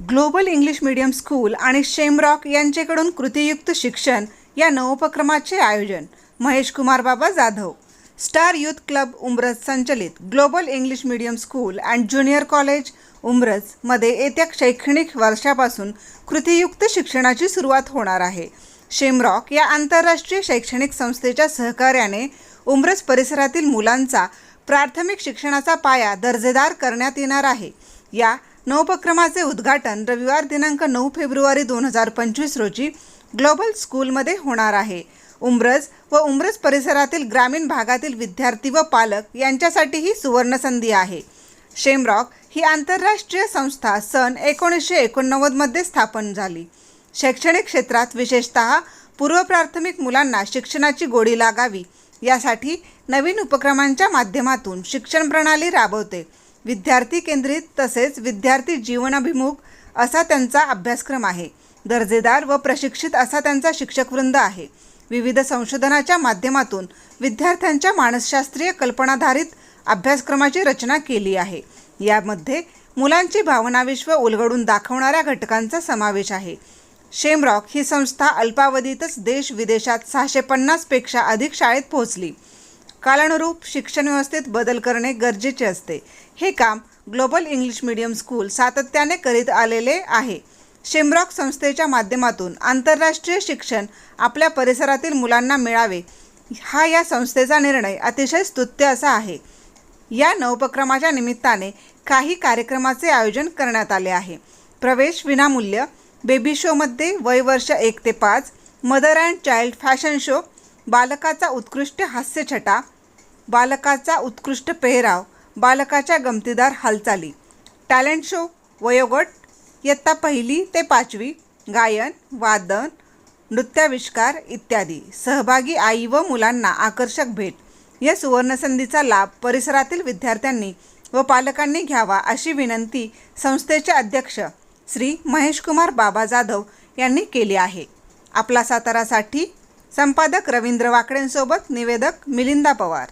Global English medium school आणि Shamrock यांच्याकडून कृतीयुक्त शिक्षण या नवोपक्रमाचे आयोजन. Mahesh Kumar Baba Jadhav. Star youth club Umraj संचलित. Global English medium school and junior college उमरजमध्ये येत्या शैक्षणिक वर्षापासून कृतीयुक्त शिक्षणाची सुरुवात होणार आहे. शेमरॉक या आंतरराष्ट्रीय शैक्षणिक संस्थेच्या सहकार्याने उमरज परिसरातील मुलांचा प्राथमिक शिक्षणाचा पाया दर्जेदार करण्यात येणार आहे. या नवोपक्रमाचे उद्घाटन रविवार दिनांक नऊ फेब्रुवारी दोन हजार पंचवीस रोजी ग्लोबल स्कूलमध्ये होणार आहे. उमरज व उमरज परिसरातील ग्रामीण भागातील विद्यार्थी व पालक यांच्यासाठी ही सुवर्णसंधी आहे. शेमरॉक ही आंतरराष्ट्रीय संस्था सन एकोणीसशे एकोणनव्वदमध्ये स्थापन झाली. शैक्षणिक क्षेत्रात विशेषत पूर्व प्राथमिक मुलांना शिक्षणाची गोडी लागावी यासाठी नवीन उपक्रमांच्या माध्यमातून शिक्षण प्रणाली राबवते. विद्यार्थी केंद्रित तसेच विद्यार्थी जीवनाभिमुख असा त्यांचा अभ्यासक्रम आहे. दर्जेदार व प्रशिक्षित असा त्यांचा शिक्षकवृंद आहे. विविध संशोधनाच्या माध्यमातून विद्यार्थ्यांच्या मानसशास्त्रीय कल्पनाधारित अभ्यासक्रमाची रचना केली आहे. यामध्ये मुलांची भावनाविश्व उलगडून दाखवणाऱ्या घटकांचा समावेश आहे. शेमरॉक ही संस्था अल्पावधीतच देश विदेशात सहाशे पन्नासपेक्षा अधिक शाळेत पोहोचली. कालानुरूप शिक्षण व्यवस्थेत बदल करणे गरजेचे असते. हे काम ग्लोबल इंग्लिश मीडियम स्कूल सातत्याने करीत आलेले आहे. शेमरॉक संस्थेच्या माध्यमातून आंतरराष्ट्रीय शिक्षण आपल्या परिसरातील मुलांना मिळावे. हा या संस्थेचा निर्णय अतिशय स्तुत्य असा आहे. या नवोपक्रमाच्या निमित्ताने काही कार्यक्रमाचे आयोजन करण्यात आले आहे. प्रवेश विनामूल्य बेबी शोमध्ये वय वर्ष एक ते पाच mother and child fashion show बालकाचा उत्कृष्ट हास्यछटा बालकाचा उत्कृष्ट पेहराव बालकाच्या गमतीदार हालचाली. टॅलेंट शो वयोगट इयत्ता पहिली ते पाचवी गायन वादन नृत्याविष्कार इत्यादी. सहभागी आई व मुलांना आकर्षक भेट. या सुवर्णसंधीचा लाभ परिसरातील विद्यार्थ्यांनी व पालकांनी घ्यावा अशी विनंती संस्थेचे अध्यक्ष श्री महेशकुमार बाबा जाधव यांनी केली आहे. आपला सातारासाठी संपादक रवींद्र वाकडेंसोबत निवेदक मिलिंदा पवार.